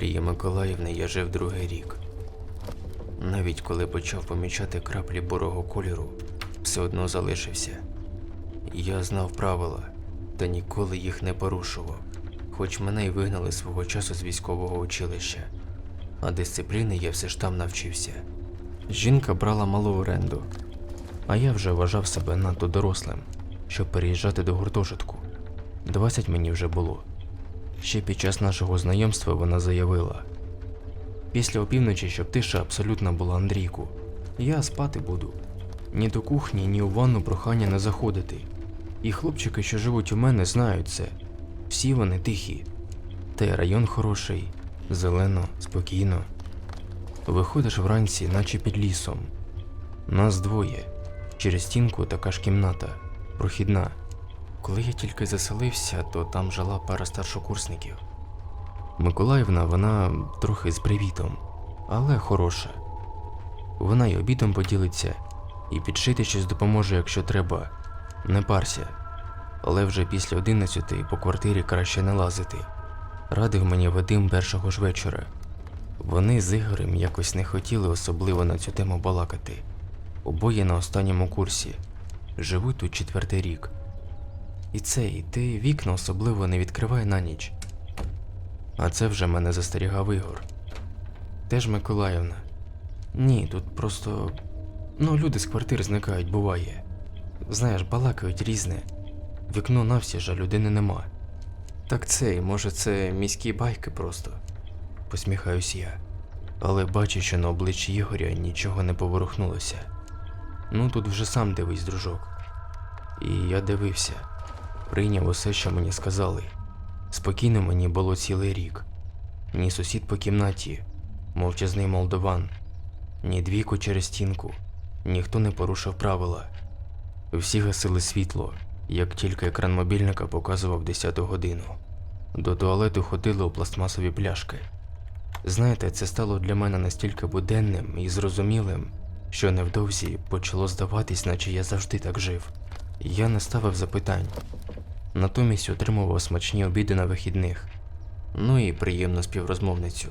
Валерії Миколаївни я жив другий рік. Навіть коли почав помічати краплі бурого кольору, все одно залишився. Я знав правила та ніколи їх не порушував, хоч мене й вигнали свого часу з військового училища, а дисципліни я все ж там навчився. Жінка брала малу оренду, а я вже вважав себе надто дорослим, щоб переїжджати до гуртожитку. 20 мені вже було. Ще під час нашого знайомства вона заявила: після опівночі, щоб тиша абсолютно була Андрійку, я спати буду. Ні до кухні, ні у ванну прохання не заходити. І хлопчики, що живуть у мене, знають це. Всі вони тихі. Та й район хороший, зелено, спокійно. Виходиш вранці, наче під лісом. Нас двоє. Через стінку така ж кімната, прохідна. Коли я тільки заселився, то там жила пара старшокурсників. Миколаївна, вона трохи з привітом, але хороша. Вона й обідом поділиться, і підшити щось допоможе, якщо треба. Не парся. Але вже після одинадцяти по квартирі краще не лазити. Радив мені Вадим першого ж вечора. Вони з Ігорем якось не хотіли особливо на цю тему балакати. Обоє на останньому курсі. Живуть тут четвертий рік. І цей, ти вікна особливо не відкривай на ніч. А це вже мене застерігав Ігор. Теж Миколаївна. Ні, тут просто. Ну, люди з квартир зникають, буває. Знаєш, балакають різне. Вікно навсі ж, а людини нема. Так цей, може, це міські байки просто. Посміхаюсь я. Але бачу, що на обличчі Ігоря нічого не поворухнулося. Ну тут вже сам дивись, дружок. І я дивився, прийняв усе, що мені сказали. Спокійно мені було цілий рік. Ні сусід по кімнаті, мовчазний молдован, ні двійку через стінку, ніхто не порушив правила. Всі гасили світло, як тільки екран мобільника показував 10 годину. До туалету ходили у пластмасові пляшки. Знаєте, це стало для мене настільки буденним і зрозумілим, що невдовзі почало здаватись, наче я завжди так жив. Я не ставив запитань, натомість отримував смачні обіди на вихідних, ну і приємну співрозмовницю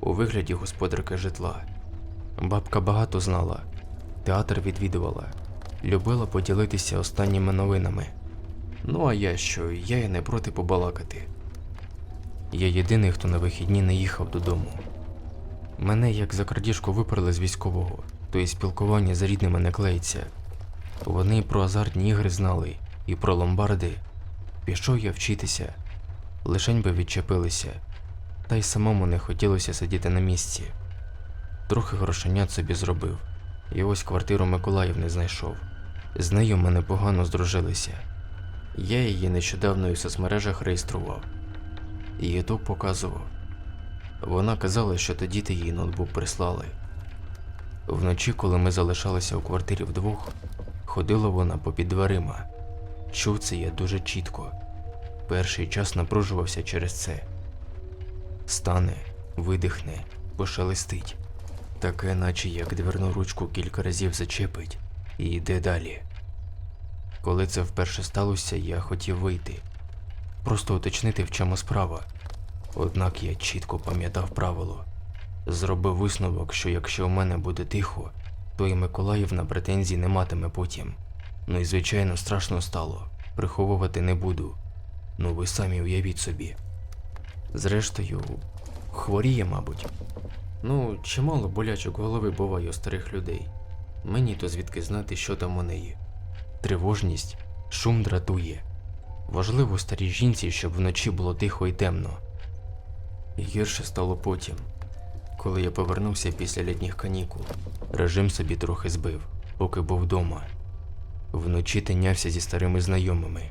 у вигляді господарки житла. Бабка багато знала, театр відвідувала, любила поділитися останніми новинами. Ну а я що, я і не проти побалакати. Я єдиний, хто на вихідні не їхав додому. Мене як за крадіжку виперли з військового, то і спілкування з рідними не клеїться. Вони про азартні ігри знали, і про ломбарди. Пішов я вчитися, лишень би відчепилися, та й самому не хотілося сидіти на місці. Трохи грошенят собі зробив, і ось квартиру Миколаївни знайшов. З нею ми непогано здружилися. Я її нещодавно у соцмережах реєстрував і ютуб показував. Вона казала, що тоді ти їй ноутбук прислали. Вночі, коли ми залишалися у квартирі вдвох, ходила вона попід дверима. Чув це я дуже чітко. Перший час напружувався через це. Стане, видихне, пошелестить. Таке, наче як дверну ручку кілька разів зачепить і йде далі. Коли це вперше сталося, я хотів вийти, просто уточнити, в чому справа. Однак я чітко пам'ятав правило. Зробив висновок, що якщо у мене буде тихо, то і Миколаївна претензій не матиме потім. Ну і звичайно страшно стало. Приховувати не буду. Ну ви самі уявіть собі. Зрештою, хворіє, мабуть. Ну, чимало болячок голови буває у старих людей. Мені то звідки знати, що там у неї. Тривожність, шум дратує. Важливо старій жінці, щоб вночі було тихо і темно. І Гірше стало потім, коли я повернувся після літніх канікул. Режим собі трохи збив, поки був вдома. Вночі тинявся зі старими знайомими.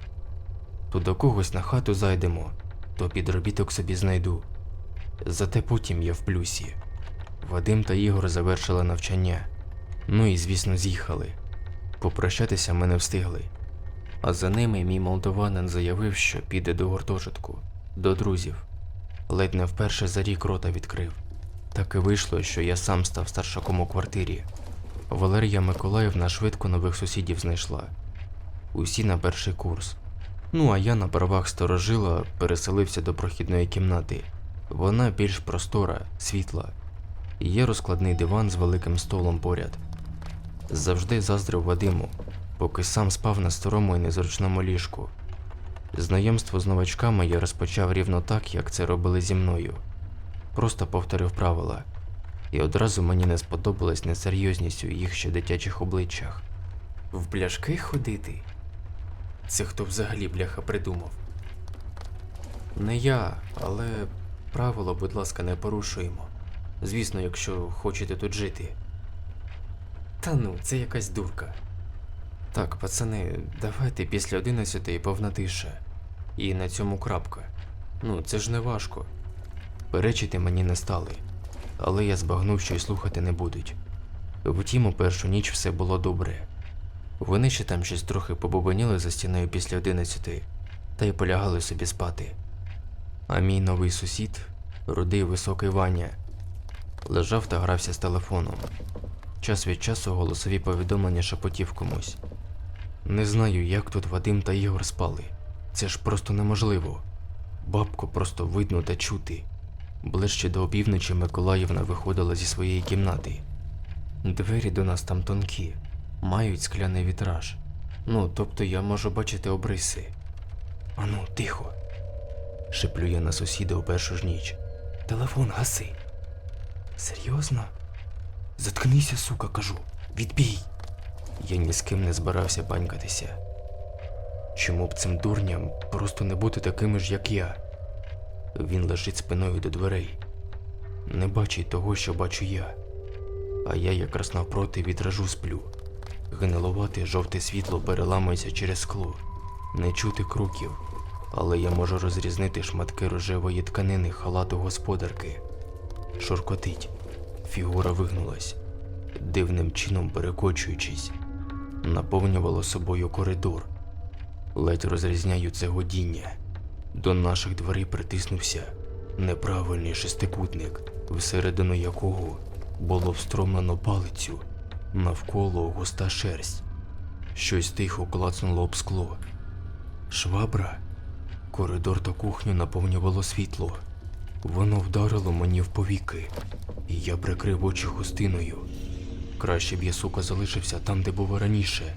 То до когось на хату зайдемо, то підробіток собі знайду. Зате потім я в плюсі. Вадим та Ігор завершили навчання. Ну і, звісно, з'їхали. Попрощатися ми не встигли. А за ними мій молдованин заявив, що піде до гуртожитку, до друзів. Ледь не вперше за рік рота відкрив. Так і вийшло, що я сам став старшаком у квартирі. Валерія Миколаївна швидко нових сусідів знайшла. Усі на перший курс. Ну а я на правах сторожила переселився до прохідної кімнати. Вона більш простора, світла. Є розкладний диван з великим столом поряд. Завжди заздрив Вадиму, поки сам спав на старому і незручному ліжку. Знайомство з новачками я розпочав рівно так, як це робили зі мною. Просто повторив правила, і одразу мені не сподобалась несерйозність у їх ще дитячих обличчях. В пляшки ходити? Це хто взагалі бляха придумав? Не я, але правила, будь ласка, не порушуємо. Звісно, якщо хочете тут жити. Та ну, це якась дурка. Так, пацани, давайте після одинадцятої повна тиша. І на цьому крапка. Ну, це ж не важко. Перечити мені не стали, але я збагнув, що й слухати не будуть. Втім, у першу ніч все було добре. Вони ще там щось трохи побобоніли за стіною після одинадцятої, та й полягали собі спати. А мій новий сусід, рудий високий Ваня, лежав та грався з телефоном. Час від часу голосові повідомлення шепотів комусь. Не знаю, як тут Вадим та Ігор спали. Це ж просто неможливо. Бабку просто видно та чути. Ближче до опівночі Миколаївна виходила зі своєї кімнати. Двері до нас там тонкі, мають скляний вітраж. Ну, тобто я можу бачити обриси. Ану, тихо. Шиплю я на сусіда у першу ж ніч. Телефон гаси. Серйозно? Заткнися, сука, кажу. Відбій. Я ні з ким не збирався банькатися. Чому б цим дурням просто не бути такими ж, як я? Він лежить спиною до дверей. Не бачить того, що бачу я. А я якраз навпроти вітражу сплю. Гнилувате жовте світло переламується через скло. Не чути кроків, але я можу розрізнити шматки рожевої тканини халату господарки. Шуркотить. Фігура вигнулась, дивним чином перекочуючись, наповнювало собою коридор. Ледь розрізняю це годіння. До наших дверей притиснувся неправильний шестикутник, всередину якого було встромлено палицю, навколо густа шерсть. Щось тихо клацнуло об скло. Швабра. Коридор та кухню наповнювало світло. Воно вдарило мені в повіки, і я прикрив очі хустиною. Краще б я, сука, залишився там, де був раніше,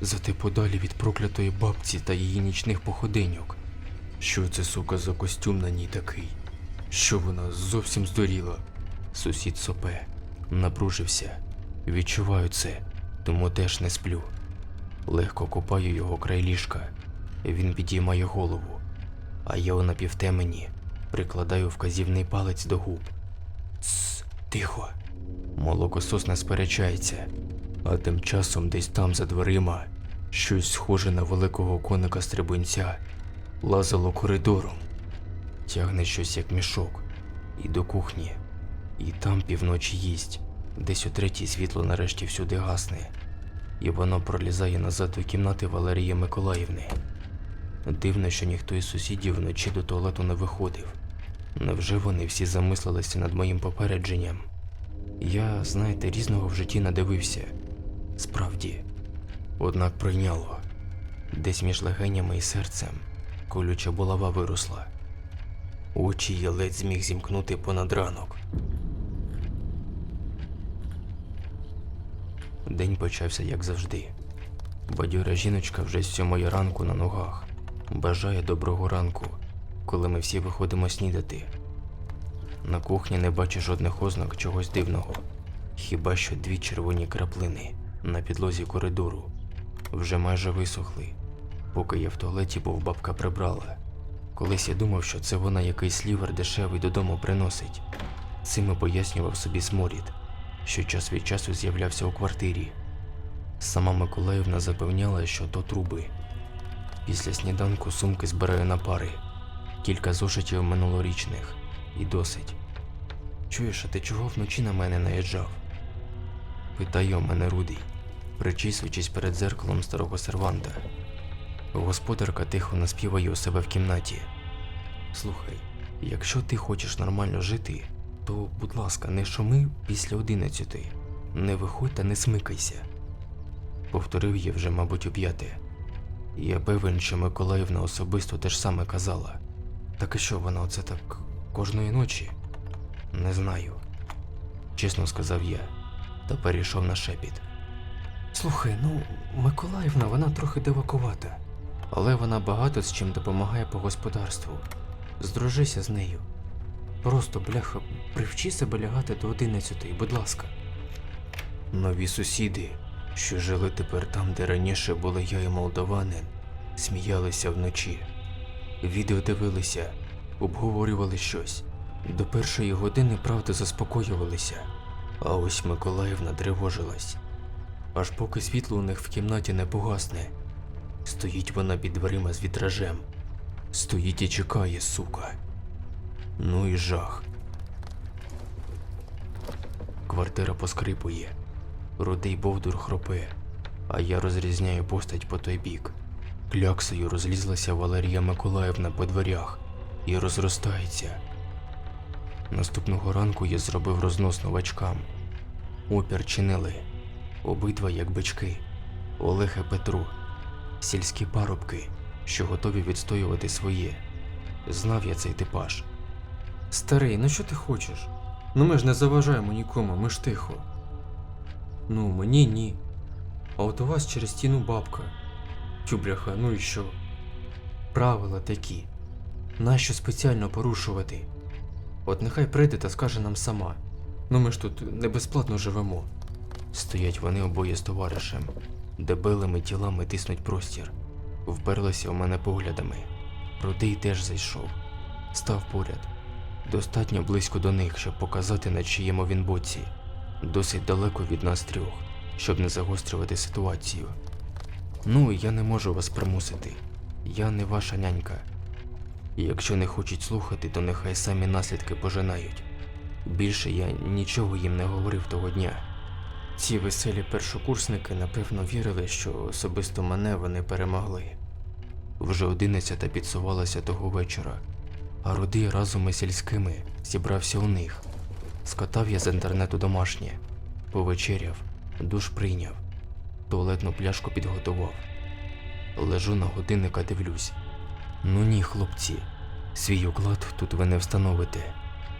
зате подалі від проклятої бабці та її нічних походеньок. Що це, сука, за костюм на ній такий? Що вона зовсім здуріла? Сусід сопе, напружився. Відчуваю це, тому теж не сплю. Легко копаю його край ліжка. Він підіймає голову, а я у напівтемені прикладаю вказівний палець до губ. Тсс, тихо. Молокосос не сперечається, а тим часом десь там за дверима щось схоже на великого коника стрибунця лазило коридором, тягне щось як мішок, і до кухні, і там півночі їсть, десь у третій світло нарешті всюди гасне, і воно пролізає назад до кімнати Валерії Миколаївни. Дивно, що ніхто із сусідів вночі до туалету не виходив. Невже вони всі замислилися над моїм попередженням? Я, знаєте, різного в житті надивився. Справді. Однак прийняло. Десь між легенями і серцем колюча булава виросла. Очі я ледь зміг зімкнути понад ранок. День почався як завжди. Бадьора жіночка вже з сьомої ранку на ногах. Бажає доброго ранку, коли ми всі виходимо снідати. На кухні не бачу жодних ознак чогось дивного, хіба що дві червоні краплини на підлозі коридору вже майже висохли. Поки я в туалеті був, бабка прибрала. Колись я думав, що це вона якийсь лівер дешевий додому приносить. Цим і пояснював собі сморід, що час від часу з'являвся у квартирі. Сама Миколаївна запевняла, що то труби. Після сніданку сумки збираю на пари, кілька зошитів минулорічних і досить. Чуєш, а ти чого вночі на мене наїжджав? Питає у мене Рудий, причісуючись перед зеркалом старого серванта. Господарка тихо наспіває у себе в кімнаті. Слухай, якщо ти хочеш нормально жити, то, будь ласка, не шуми після одинадцятої. Не виходь та не смикайся. Повторив я вже, мабуть, у п'яте. Я певен, що Миколаївна особисто те ж саме казала. Так і що вона оце так Кожної ночі? Не знаю. Чесно сказав я, та перейшов на шепіт. Слухай, ну, Миколаївна, вона трохи дивакувата. Але вона багато з чим допомагає по господарству. Здружися з нею. Просто, бляха, привчи себе лягати до одинадцятої, будь ласка. Нові сусіди, що жили тепер там, де раніше були я і молдаванин, сміялися вночі. Відео дивилися, обговорювали щось. До першої години, правда, заспокоювалися, а ось Миколаївна тривожилась. Аж поки світло у них в кімнаті не погасне. Стоїть вона під дверима з вітражем. Стоїть і чекає, сука. Ну і жах. Квартира поскрипує. Рудий бовдур хропе, а я розрізняю постать по той бік. Кляксою розлізлася Валерія Миколаївна по дверях і розростається. Наступного ранку я зробив рознос новачкам. Опір чинили. Обидва як бички. Олег і Петру. Сільські парубки, що готові відстоювати своє. Знав я цей типаж. Старий, ну що ти хочеш? Ну ми ж не заважаємо нікому, ми ж тихо. Ну, мені ні. А от у вас через стіну бабка. Тю, бляха, ну і що? Правила такі. Нащо спеціально порушувати? От нехай прийде та скаже нам сама. Ну ми ж тут не безплатно живемо. Стоять вони обоє з товаришем, дебелими тілами тиснуть простір. Вперлися у мене поглядами. Рудий теж зайшов. Став поряд. Достатньо близько до них, щоб показати, на чиєму він боці. Досить далеко від нас трьох, щоб не загострювати ситуацію. Ну, я не можу вас примусити. Я не ваша нянька. Якщо не хочуть слухати, то нехай самі наслідки пожинають. Більше я нічого їм не говорив того дня. Ці веселі першокурсники напевно вірили, що особисто мене вони перемогли. Вже одинадцята підсувалася того вечора, а Рудий разом із сільськими зібрався у них. Скатав я з інтернету домашнє, повечеряв, душ прийняв, туалетну пляшку підготував. Лежу на годинника, дивлюсь. Ну ні, хлопці, свій уклад тут ви не встановите.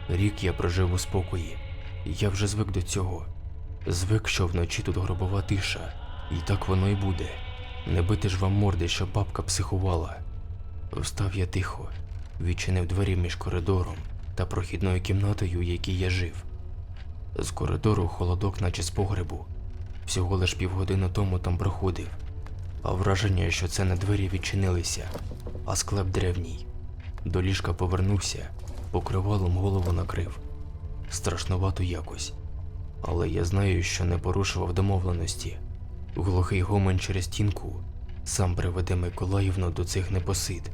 Рік я прожив у спокої, я вже звик до цього. Звик, що вночі тут гробова тиша, і так воно й буде. Не бити ж вам морди, що бабка психувала. Встав я тихо, відчинив двері між коридором та прохідною кімнатою, в якій я жив. З коридору холодок, наче з погребу. Всього лиш півгодини тому там проходив, а враження, що це не двері відчинилися, а склеп древній. До ліжка повернувся, покривалом голову накрив. Страшновато якось. Але я знаю, що не порушував домовленості. Глухий гомон через стінку сам приведе Миколаївну до цих непосид.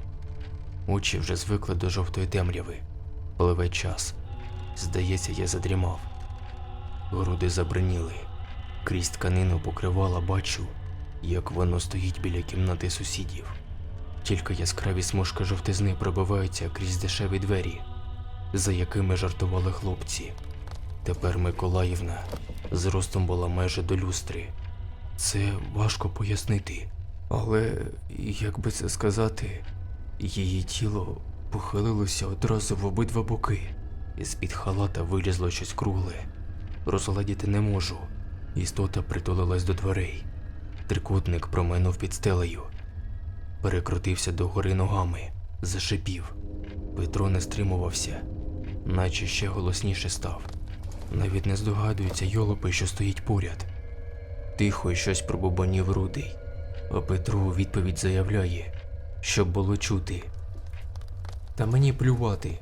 Очі вже звикли до жовтої темряви. Пливе час. Здається, я задрімав. Груди забриніли. Крізь тканину покривала бачу, як воно стоїть біля кімнати сусідів. Тільки яскраві смужки жовтизни пробиваються крізь дешеві двері, за якими жартували хлопці. Тепер Миколаївна зростом була майже до люстри. Це важко пояснити, але як би це сказати, її тіло похилилося одразу в обидва боки, і з-під халата вилізло щось кругле. Розгледіти не можу. Істота притулилась до дверей. Трикутник промайнув під стелею. Перекрутився догори ногами, зашипів. Петро не стримувався, наче ще голосніше став. Навіть не здогадується йолопи, що стоїть поряд. Тихо й щось пробубанів рудий, а Петро у відповідь заявляє, щоб було чути. Та мені плювати.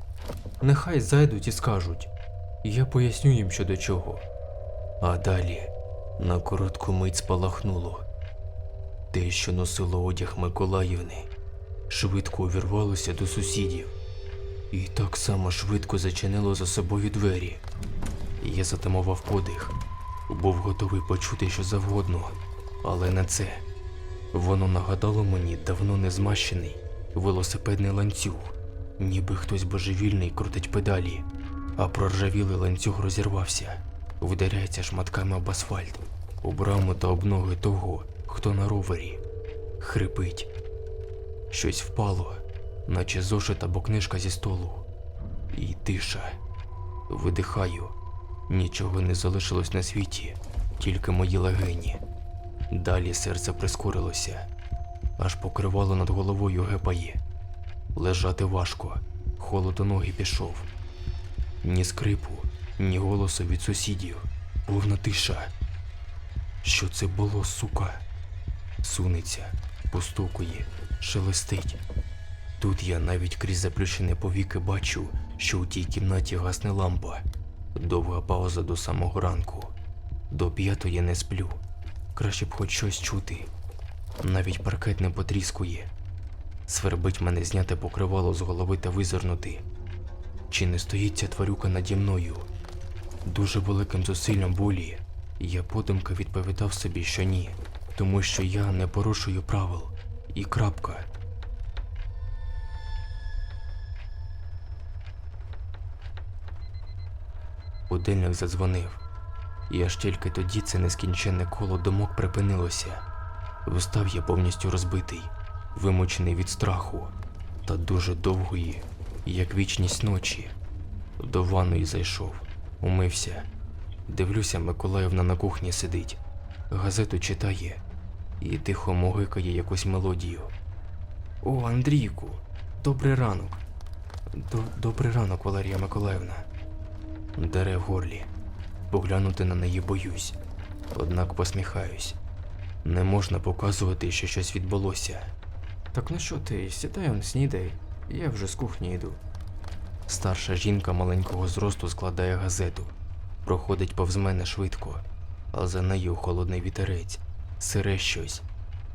Нехай зайдуть і скажуть. Я поясню їм що до чого. А далі на коротку мить спалахнуло. Те, що носило одяг Миколаївни, швидко увірвалося до сусідів. І так само швидко зачинило за собою двері. Я затамував подих, був готовий почути що завгодно, але не це. Воно нагадало мені давно не змащений велосипедний ланцюг, ніби хтось божевільний крутить педалі, а проржавілий ланцюг розірвався, вдаряється шматками об асфальт, у браму та об ноги того, хто на ровері. Хрипить. Щось впало, наче зошит або книжка зі столу. І тиша. Видихаю. Нічого не залишилось на світі, тільки мої легені. Далі серце прискорилося, аж покривало над головою гепає. Лежати важко, холод у ноги пішов. Ні скрипу, ні голосу від сусідів. Повна тиша. Що це було, сука? Сунеться, постукує, шелестить. Тут я навіть крізь заплющені повіки бачу, що у тій кімнаті гасне лампа. Довга пауза до самого ранку. До п'ятої не сплю. Краще б хоч щось чути. Навіть паркет не потріскує. Свербить мене зняти покривало з голови та визирнути. Чи не стоїть ця тварюка наді мною? Дуже великим зусиллям болі. Я подумки відповідав собі, що ні, тому що я не порушую правил. І крапка. Будильник задзвонив, і аж тільки тоді це нескінченне коло думок припинилося. Встав я повністю розбитий, вимучений від страху та дуже довгої, як вічність ночі. До ванної зайшов, умився. Дивлюся, Миколаївна на кухні сидить, газету читає і тихо могикає якусь мелодію. О, Андрійку, добрий ранок. До- Добрий ранок, Валерія Миколаївна. Дере в горлі. Поглянути на неї боюсь, однак посміхаюсь. Не можна показувати, що щось відбулося. Так ну що ти, сідай он снідай, я вже з кухні йду. Старша жінка маленького зросту складає газету, проходить повз мене швидко, а за нею холодний вітерець, сире щось,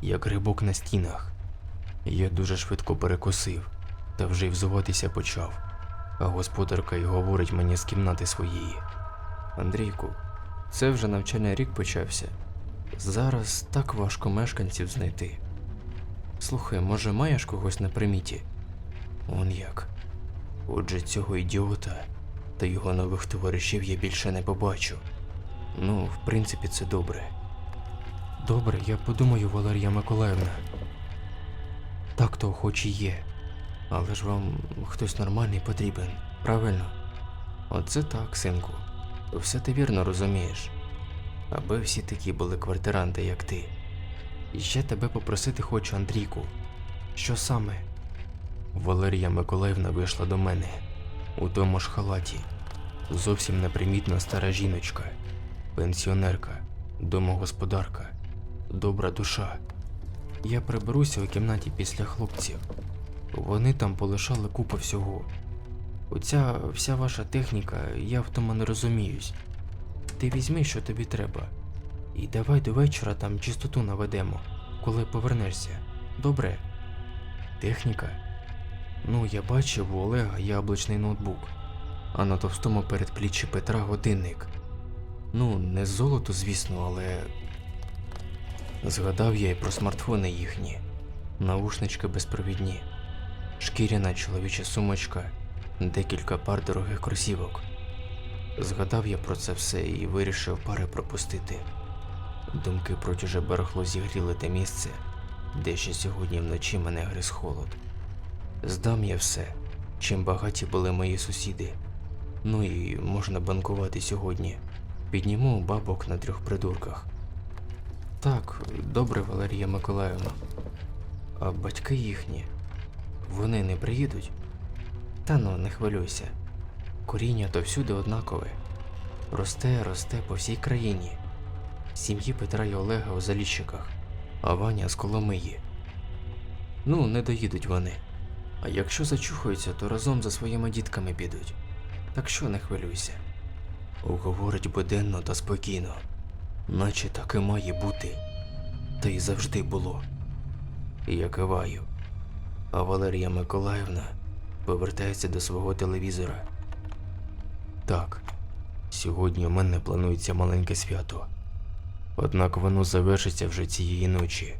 як грибок на стінах. Я дуже швидко перекосив та вже й взуватися почав, а господарка й говорить мені з кімнати своєї. Андрійку, це вже навчальний рік почався. Зараз так важко мешканців знайти. Слухай, може, маєш когось на приміті? Он як. Отже, цього ідіота та його нових товаришів я більше не побачу. Ну, в принципі, це добре. Добре, я подумаю, Валерія Миколаївна. Так то хоч і є. Але ж вам хтось нормальний потрібен, правильно? Оце так, синку. Все ти вірно розумієш. Аби всі такі були квартиранти, як ти. І ще тебе попросити хочу, Андрійку. Що саме? Валерія Миколаївна вийшла до мене у тому ж халаті. Зовсім непримітна стара жіночка, пенсіонерка, домогосподарка, добра душа. Я приберуся у кімнаті після хлопців. Вони там полишали купу всього. Оця вся ваша техніка, я в тому не розуміюсь. Ти візьми, що тобі треба. І давай до вечора там чистоту наведемо, коли повернешся. Добре? Техніка? Ну, я бачив у Олега яблучний ноутбук, а на товстому передпліччі Петра годинник. Ну, не золото, звісно, але. Згадав я й про смартфони їхні, наушнички безпровідні, шкіряна чоловіча сумочка, декілька пар дорогих кросівок. Згадав я про це все і вирішив пари пропустити. Думки про чуже барахло зігріли те місце, де ще сьогодні вночі мене гриз холод. Здам я все, чим багаті були мої сусіди. Ну і можна банкувати сьогодні. Підніму бабок на трьох придурках. Так, добре, Валерія Миколаївна. А батьки їхні, вони не приїдуть? Та ну, не хвилюйся. Коріння то всюди однакове. Росте, росте по всій країні. Сім'ї Петра і Олега у Заліщиках, а Ваня з Коломиї. Ну, не доїдуть вони. А якщо зачухаються, то разом за своїми дітками підуть. Так що не хвилюйся. Говорить буденно та спокійно, наче так і має бути, та й завжди було. Я киваю, а Валерія Миколаївна повертається до свого телевізора. Так, сьогодні у мене планується маленьке свято. Однак воно завершиться вже цієї ночі.